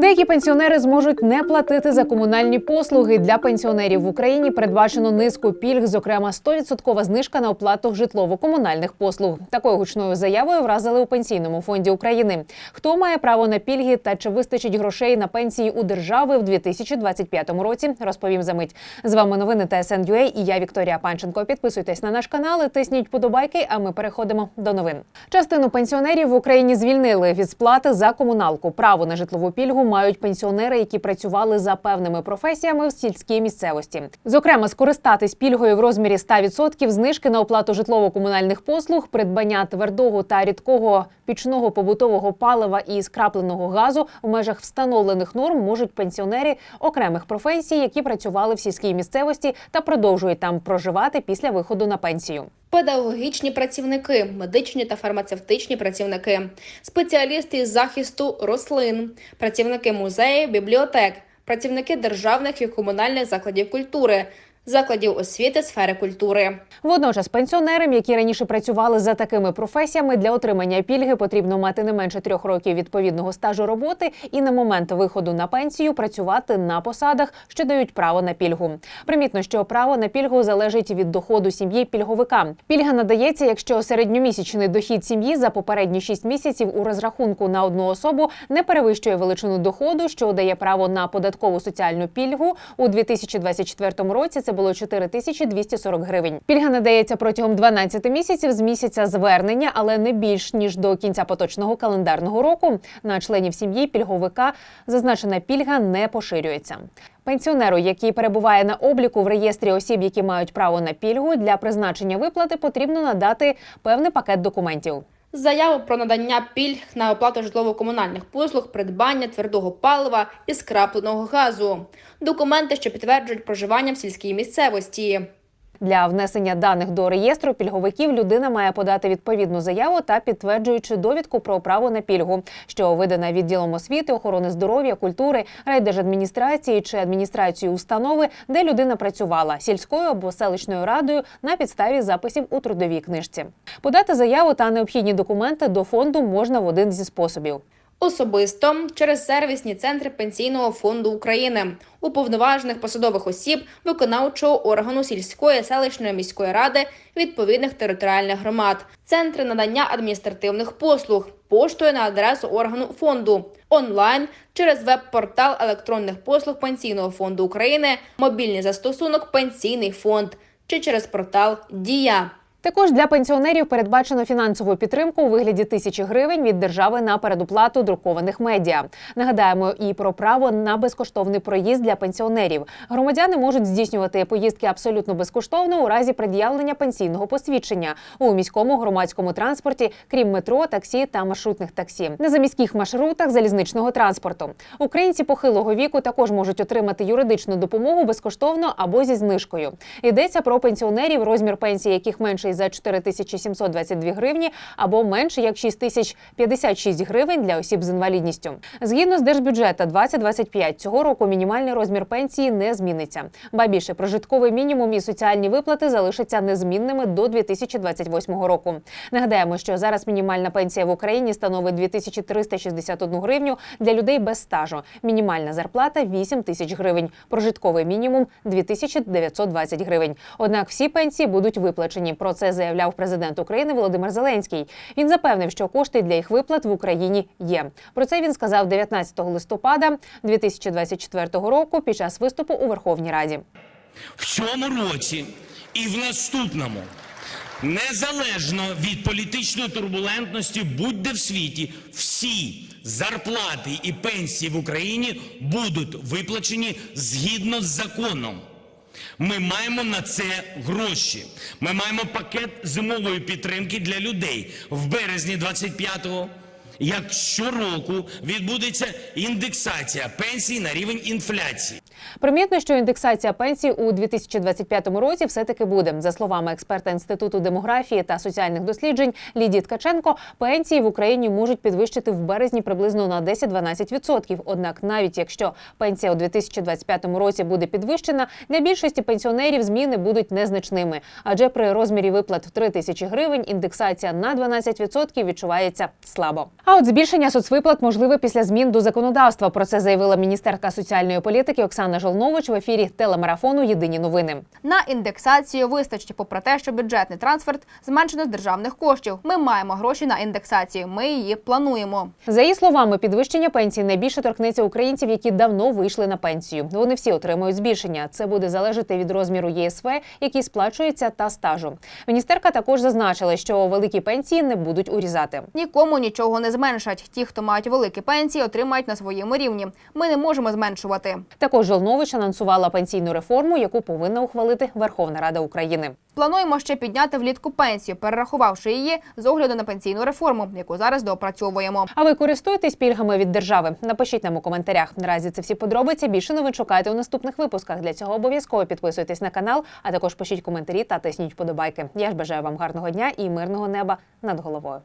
Деякі пенсіонери зможуть не платити за комунальні послуги. Для пенсіонерів в Україні передбачено низку пільг, зокрема 100% знижка на оплату житлово-комунальних послуг. Такою гучною заявою вразили у пенсійному фонді України. Хто має право на пільги та чи вистачить грошей на пенсії у держави в 2025 році? Розповім за мить. З вами новини ТСН.UA і я Вікторія Панченко. Підписуйтесь на наш канал, і тисніть подобайки. А ми переходимо до новин. Частину пенсіонерів в Україні звільнили від сплати за комуналку. Право на житлову пільгу мають пенсіонери, які працювали за певними професіями в сільській місцевості. Зокрема, скористатись пільгою в розмірі 100% знижки на оплату житлово-комунальних послуг, придбання твердого та рідкого пічного побутового палива і скрапленого газу в межах встановлених норм можуть пенсіонери окремих професій, які працювали в сільській місцевості та продовжують там проживати після виходу на пенсію. Педагогічні працівники, медичні та фармацевтичні працівники, спеціалісти із захисту рослин, працівники музеїв, бібліотек, працівники державних і комунальних закладів культури, закладів освіти сфери культури. Водночас пенсіонерам, які раніше працювали за такими професіями, для отримання пільги потрібно мати не менше трьох років відповідного стажу роботи і на момент виходу на пенсію працювати на посадах, що дають право на пільгу. Примітно, що право на пільгу залежить від доходу сім'ї пільговика. Пільга надається, якщо середньомісячний дохід сім'ї за попередні 6 місяців у розрахунку на одну особу не перевищує величину доходу, що дає право на податкову соціальну пільгу у 2024 році. Це було 4240 гривень. Пільга надається протягом 12 місяців з місяця звернення, але не більш ніж до кінця поточного календарного року. На членів сім'ї пільговика зазначена пільга не поширюється. Пенсіонеру, який перебуває на обліку в реєстрі осіб, які мають право на пільгу, для призначення виплати потрібно надати певний пакет документів. Заяву про надання пільг на оплату житлово-комунальних послуг, придбання твердого палива і скрапленого газу, документи, що підтверджують проживання в сільській місцевості. Для внесення даних до реєстру пільговиків людина має подати відповідну заяву та підтверджуючи довідку про право на пільгу, що видана відділом освіти, охорони здоров'я, культури, райдержадміністрації чи адміністрації установи, де людина працювала сільською або селищною радою на підставі записів у трудовій книжці. Подати заяву та необхідні документи до фонду можна в один зі способів. Особисто через сервісні центри Пенсійного фонду України, уповноважених посадових осіб виконавчого органу сільської селищної міської ради відповідних територіальних громад, центри надання адміністративних послуг, поштою на адресу органу фонду, онлайн через веб-портал електронних послуг Пенсійного фонду України, мобільний застосунок Пенсійний фонд чи через портал Дія. Також для пенсіонерів передбачено фінансову підтримку у вигляді тисячі гривень від держави на передоплату друкованих медіа. Нагадаємо і про право на безкоштовний проїзд для пенсіонерів. Громадяни можуть здійснювати поїздки абсолютно безкоштовно у разі пред'явлення пенсійного посвідчення у міському громадському транспорті, крім метро, таксі та маршрутних таксі, на заміських маршрутах залізничного транспорту. Українці похилого віку також можуть отримати юридичну допомогу безкоштовно або зі знижкою. Йдеться про пенсіонерів, розмір пенсії яких менший за 4722 гривні або менше як 6056 гривень для осіб з інвалідністю. Згідно з держбюджета 2025 цього року мінімальний розмір пенсії не зміниться. Ба більше прожитковий мінімум і соціальні виплати залишаться незмінними до 2028 року. Нагадаємо, що зараз мінімальна пенсія в Україні становить 2361 гривню для людей без стажу. Мінімальна зарплата 8 тисяч гривень. Прожитковий мінімум 2920 гривень. Однак всі пенсії будуть виплачені. Про заявляв президент України Володимир Зеленський. Він запевнив, що кошти для їх виплат в Україні є. Про це він сказав 19 листопада 2024 року під час виступу у Верховній Раді. в цьому році і в наступному. Незалежно від політичної турбулентності, будь-де в світі, всі зарплати і пенсії в Україні будуть виплачені згідно з законом. Ми маємо на це гроші. Ми маємо пакет зимової підтримки для людей в березні 25-го. Як щороку відбудеться індексація пенсій на рівень інфляції. Примітно, що індексація пенсій у 2025 році все-таки буде. За словами експерта інституту демографії та соціальних досліджень Лідії Ткаченко, пенсії в Україні можуть підвищити в березні приблизно на 10-12%. Однак, навіть якщо пенсія у 2025 році буде підвищена, для більшості пенсіонерів зміни будуть незначними. Адже при розмірі виплат в 3 тисячі гривень індексація на 12% відчувається слабо. А от збільшення соцвиплат можливе після змін до законодавства. Про це заявила міністерка соціальної політики Оксана Жолнович в ефірі телемарафону Єдині новини. На індексацію вистачить, попри те, що бюджетний трансферт зменшено з державних коштів. Ми маємо гроші на індексацію. Ми її плануємо. За її словами, підвищення пенсій найбільше торкнеться українців, які давно вийшли на пенсію. Вони всі отримують збільшення. Це буде залежати від розміру ЄСВ, який сплачується, та стажу. Міністерка також зазначила, що великі пенсії не будуть урізати. Нікому нічого не зменшать. Ті, хто мають великі пенсії, отримають на своєму рівні. Ми не можемо зменшувати. Також Жолнович анонсувала пенсійну реформу, яку повинна ухвалити Верховна Рада України. Плануємо ще підняти влітку пенсію, перерахувавши її з огляду на пенсійну реформу, яку зараз доопрацьовуємо. А ви користуєтесь пільгами від держави? Напишіть нам у коментарях. Наразі це всі подробиці. Більше новин шукайте у наступних випусках. Для цього обов'язково підписуйтесь на канал, а також пишіть коментарі та тисніть вподобайки. Я ж бажаю вам гарного дня і мирного неба над головою.